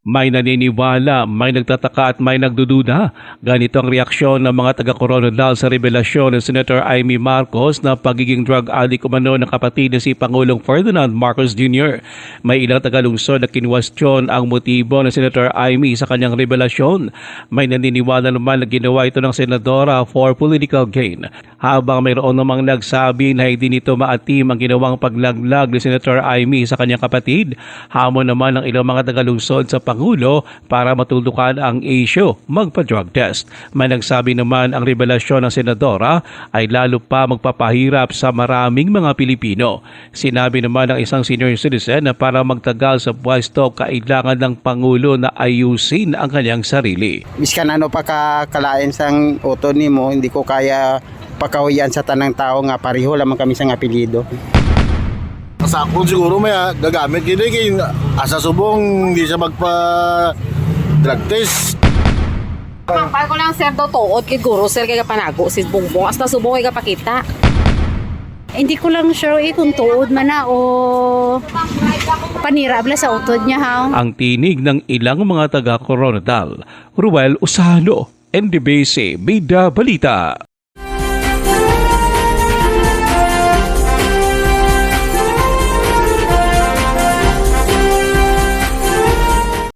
May naniniwala, may nagtataka at may nagdududa. Ganito ang reaksyon ng mga taga-Coronadal sa revelasyon ng Senator Amy Marcos na pagiging drug addict umano ng kapatid na si Pangulong Ferdinand Marcos Jr. May ilang tagalungsod na kinwestiyon ang motibo ng Senator Amy sa kanyang revelasyon. May naniniwala naman na ginawa ito ng senadora for political gain. Habang mayroon namang nagsabi na hindi nito maatim ang ginawang paglaglag ni Senator Amy sa kanyang kapatid, hamon naman ng ilang mga tagalungsod sa Pangulo para matulukan ang issue, magpa-drug test. May nagsabi naman ang revelasyon ng senadora ay lalo pa magpapahirap sa maraming mga Pilipino. Sinabi naman ng isang senior citizen na para magtagal sa pwesto, kailangan ng Pangulo na ayusin ang kanyang sarili. Biskan ano pa ka kalain sang uto nimo, hindi ko kaya pakawiyan sa tanang tao nga pareho lamang kami sang apelyido. Sa akong siguro may ah, gagamit kini kay asa subong hindi siya magpa drug test. Pangpal ko lang sir daw tuod kay guro sir kay panago si Bongbong hasta subong kay kapakita. Hindi ko lang sure eh kung tuod man na o panira bala sa utod niya ha. Ang tinig ng ilang mga taga-Coronadal, Ruel Usano, NDBC, Bida Balita.